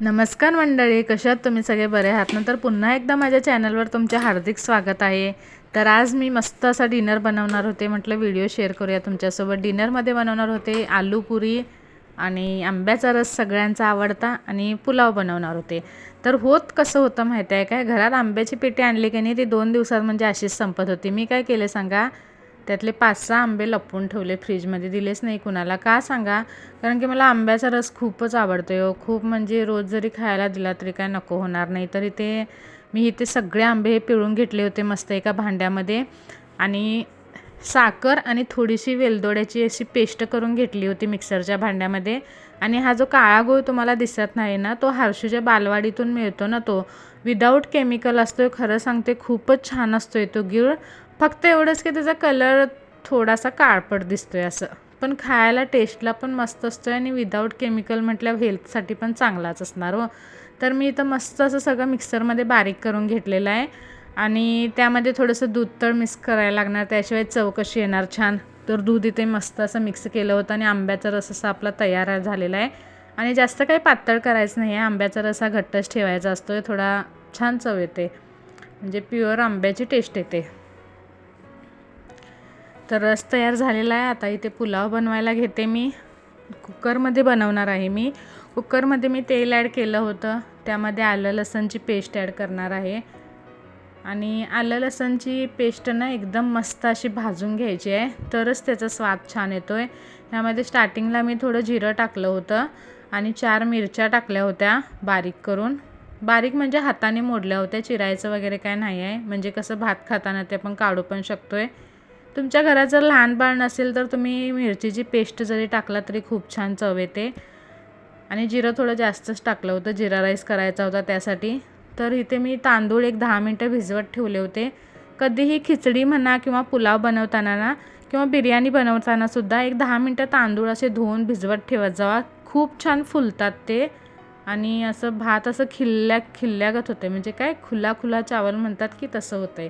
नमस्कार मंडळी कशात तुम्ही सगळे बरे आहात? नंतर पुन्हा एकदा माझ्या चॅनलवर तुमचे हार्दिक स्वागत आहे. तर आज मी मस्त असा डिनर बनवणार होते. म्हटलं व्हिडिओ शेअर करूया तुमच्यासोबत. डिनरमध्ये बनवणार होते आलू पुरी आणि आंब्याचा रस सगळ्यांचा आवडता आणि पुलाव बनवणार होते. तर होत कसं होतं माहिती आहे काय? घरात आंब्याची पेटी आणली की नाही ती दोन दिवसात म्हणजे अशीच संपत होती. मी काय केले सांगा? त्यातले पाच सहा आंबे लपवून ठेवले फ्रीजमध्ये. दिलेच नाही कुणाला. का सांगा? कारण की मला आंब्याचा रस खूपच आवडतो हो. खूप म्हणजे रोज जरी खायला दिला तरी काय नको होणार नाही. तरी ते मी इथे सगळे आंबे हे पिळून घेतले होते मस्त एका भांड्यामध्ये. आणि साखर आणि थोडीशी वेलदोड्याची अशी पेस्ट करून घेतली होती मिक्सरच्या भांड्यामध्ये. आणि हा जो काळा गूळ तुम्हाला दिसत नाही ना तो हर्षूच्या बालवाडीतून मिळतो ना तो. विदाऊट केमिकल असतो खरं सांगते खूपच छान असतोय तो गूळ. फक्त एवढंच की त्याचा कलर थोडासा काळपट दिसतोय असं. पण खायला टेस्टला पण मस्त असतोय आणि विदाऊट केमिकल म्हटल्यावर हेल्थसाठी पण चांगलाच असणार हो. तर मी इथं मस्त असं सगळं मिक्सरमध्ये बारीक करून घेतलेलं आहे. आणि त्यामध्ये थोडंसं दूध तर मिक्स करायला लागणार त्याशिवाय चव कशी येणार छान. तर दूध इथे मस्त असं मिक्स केलं होतं आणि आंब्याचा रस असा आपला तयार झालेला आहे. आणि जास्त काही पातळ करायचं नाही आहे आंब्याचा रस हा घट्टच ठेवायचा असतो थोडा छान चव येते. म्हणजे प्युअर आंब्याची टेस्ट येते. तर रस तयार झालेला आहे. आता इथे पुलाव बनवायला घेते मी. कुकरमध्ये बनवणार आहे मी. कुकरमध्ये मी तेल ॲड केलं होतं. त्यामध्ये आलं लसणची पेस्ट ॲड करणार आहे. आणि आलं लसणची पेस्ट ना एकदम मस्त अशी भाजून घ्यायची आहे. तरच त्याचा स्वाद छान येतो आहे ह्यामध्ये स्टार्टिंगला मी थोडं जिरं टाकलं होतं. आणि चार मिरच्या टाकल्या होत्या बारीक करून. बारीक म्हणजे हाताने मोडल्या होत्या. चिरायचं वगैरे काय नाही आहे. म्हणजे कसं भात खाताना ते आपण काढू पण शकतो आहे तुमच्या घरात जर लहान बाळ नसेल तर तुम्ही मिरचीची पेस्ट जरी टाकला तरी खूप छान चव येते. आणि जिरं थोडं जास्तच टाकलं होतं जिरा राईस करायचा होता त्यासाठी. तर इथे मी तांदूळ एक दहा मिनटं भिजवत ठेवले होते. कधीही खिचडी म्हणा किंवा पुलाव बनवताना ना किंवा बिर्याणी बनवताना सुद्धा एक दहा मिनटं तांदूळ असे धुवून भिजवत ठेवत जावा. खूप छान फुलतात ते. आणि असं भात असं खिल्ल्या खिल्ल्यागत होते म्हणजे काय? खुला खुला चावल म्हणतात की तसं होतं आहे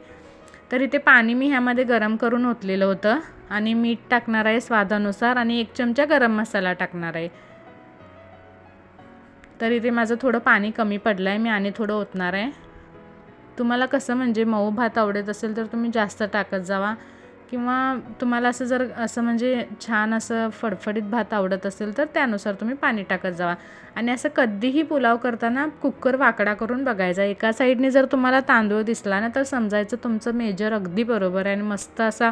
तर इथे पाणी मी ह्यामध्ये गरम करून ओतलेलं होतं. आणि मीठ टाकणार आहे स्वादानुसार आणि एक चमचा गरम मसाला टाकणार आहे. तर इथे माझं थोडं पाणी कमी पडलं आहे मी आणि थोडं ओतणार आहे. तुम्हाला कसं म्हणजे मऊ भात आवडत असेल तर तुम्ही जास्त टाकत जावा. किंवा तुम्हाला असं जर असं म्हणजे छान असं फडफडीत भात आवडत असेल तर त्यानुसार तुम्ही पाणी टाकत जावा. आणि असं कधीही पुलाव करताना कुकर वाकडा करून बघायचा. एका साईडने जर तुम्हाला तांदूळ दिसला ना तर समजायचं तुमचं मेजर अगदी बरोबर आहे आणि मस्त असा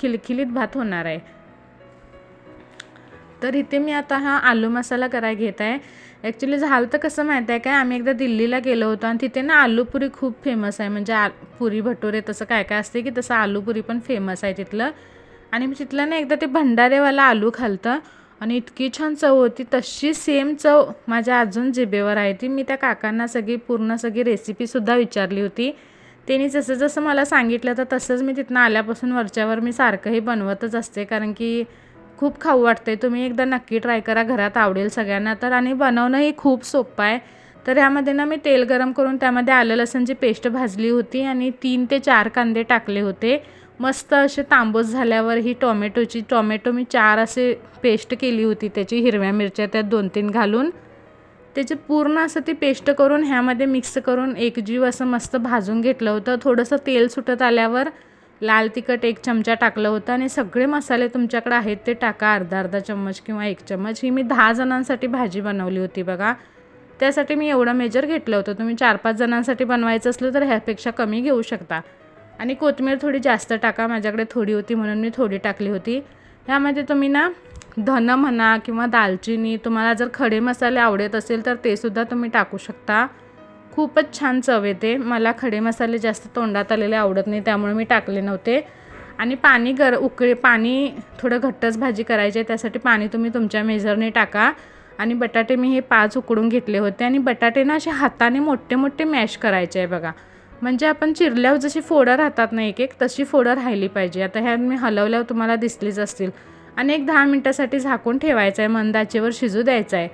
खिलखिलीत भात होणार आहे. तर इथे मी आता हा आलू मसाला करायला घेत आहे. ॲक्च्युली झालं तर कसं माहीत आहे काय? आम्ही एकदा दिल्लीला गेलो होतो आणि तिथे ना आलूपुरी खूप फेमस आहे. म्हणजे आ पुरी भटुरे तसं काय काय असते की तसं आलूपुरी पण फेमस आहे तिथलं. आणि मी तिथलं ना एकदा ते भंडारेवाला आलू खालतं आणि इतकी छान चव होती. तशी सेम चव माझ्या अजून जिबेवर आहे ती. मी त्या काकांना सगळी पूर्ण सगळी रेसिपीसुद्धा विचारली होती. त्यांनी जसं जसं मला सांगितलं तर तसंच मी तिथनं आल्यापासून वरच्यावर मी सारखंही बनवतच असते. कारण की खूप खाऊ वाटते तुम्ही एकदा नक्की ट्राय करा. घरात आवडेल सगळ्यांना तर. आणि बनवणंही खूप सोपं आहे. तर ह्यामध्ये ना मी तेल गरम करून त्यामध्ये आलं लसणची पेस्ट भाजली होती आणि तीन ते चार कांदे टाकले होते. मस्त असे तांबूस झाल्यावर ही टोमॅटोची टोमॅटो मी चार असे पेस्ट केली होती त्याची हिरव्या मिरच्या त्यात दोन तीन घालून. त्याचे पूर्ण असं ती पेस्ट करून ह्यामध्ये मिक्स करून एकजीव असं मस्त भाजून घेतलं होतं. थोडंसं तेल सुटत आल्यावर लाल तिखट एक चमचा टाकलं होतं आणि सगळे मसाले तुमच्याकडे आहेत ते टाका. अर्धा अर्धा चम्मच किंवा एक चम्मच. ही मी दहा जणांसाठी भाजी बनवली होती बघा. त्यासाठी मी एवढं मेजर घेतलं होतं. तुम्ही चार पाच जणांसाठी बनवायचं असलं तर ह्यापेक्षा कमी घेऊ शकता. आणि कोथिंबीर थोडी जास्त टाका. माझ्याकडे थोडी होती म्हणून मी थोडी टाकली होती. ह्यामध्ये तुम्ही ना धन म्हणा किंवा दालचिनी तुम्हाला जर खडे मसाले आवडत असेल तर तेसुद्धा तुम्ही टाकू शकता. खूपच छान चव येते. मला खडे मसाले जास्त तोंडात आलेले आवडत नाही त्यामुळे मी टाकले नव्हते. आणि पाणी गर उकळे पाणी थोडं घट्टच भाजी करायची आहे त्यासाठी पाणी तुम्ही तुमच्या मेजरने टाका. आणि बटाटे मी हे पाच उकडून घेतले होते आणि बटाटे ना असे हाताने मोठे मोठे मॅश करायचे आहे बघा. म्हणजे आपण चिरल्यावर जशी फोडं राहतात ना एक एक तशी फोडं राहिली पाहिजे. आता ह्या मी हलवल्यावर तुम्हाला दिसलीच असतील. आणि एक दहा मिनटासाठी झाकून ठेवायचं आहे मंदाचेवर शिजू द्यायचं आहे.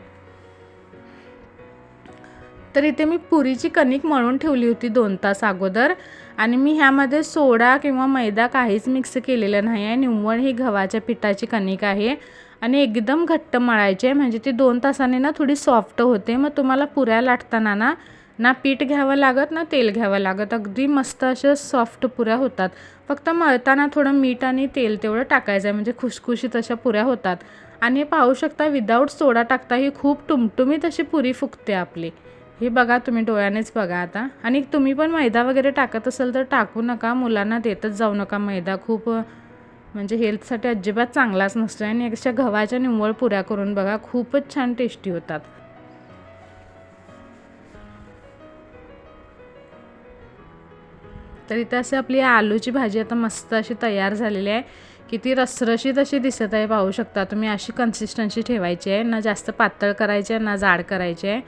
तर इथे मी पुरीची कणिक मळून ठेवली होती दोन तास अगोदर. आणि मी ह्यामध्ये सोडा किंवा मैदा काहीच मिक्स केलेलं नाही आहे. निव्वळ ही गव्हाच्या पिठाची कणिक आहे. आणि एकदम घट्ट मळायचे म्हणजे ती दोन तासाने ना थोडी सॉफ्ट होते. मग तुम्हाला पुऱ्या लाटताना ना ना पीठ घ्यावं लागत ना तेल घ्यावं लागत. अगदी मस्त अशा सॉफ्ट पुऱ्या होतात. फक्त मळताना थोडं मीठ आणि तेल तेवढं टाकायचं आहे. म्हणजे खुशखुशीत अशा पुऱ्या होतात. आणि पाहू शकता विदाऊट सोडा टाकता ही खूप टुमटुमीत अशी पुरी फुगते आपली. हे बघा तुम्ही डोळ्यानेच बघा आता. आणि तुम्ही पण मैदा वगैरे टाकत असाल तर टाकू नका. मुलांना देतच जाऊ नका मैदा. खूप म्हणजे हेल्थसाठी अजिबात चांगलाच नसतो. आणि अशा गव्हाच्या निव्वळ पुऱ्या करून बघा खूपच छान टेस्टी होतात. तर इथं असे आपली आलूची भाजी आता मस्त अशी तयार झालेली आहे. किती रसरशीत अशी दिसत आहे पाहू शकता तुम्ही. अशी कन्सिस्टन्सी ठेवायची आहे. ना जास्त पातळ करायची आहे ना जाड करायची आहे.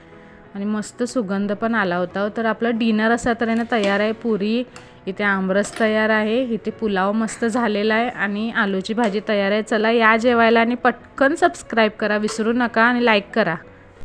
आणि मस्त सुगंध पण आला होता. तर आपलं डिनर असा तऱ्हेनं तयार आहे. पुरी इथे आमरस तयार आहे. इथे पुलाव मस्त झालेला आहे आणि आलूची भाजी तयार आहे. चला या जेवायला आणि पटकन सबस्क्राईब करा. विसरू नका आणि लाईक करा.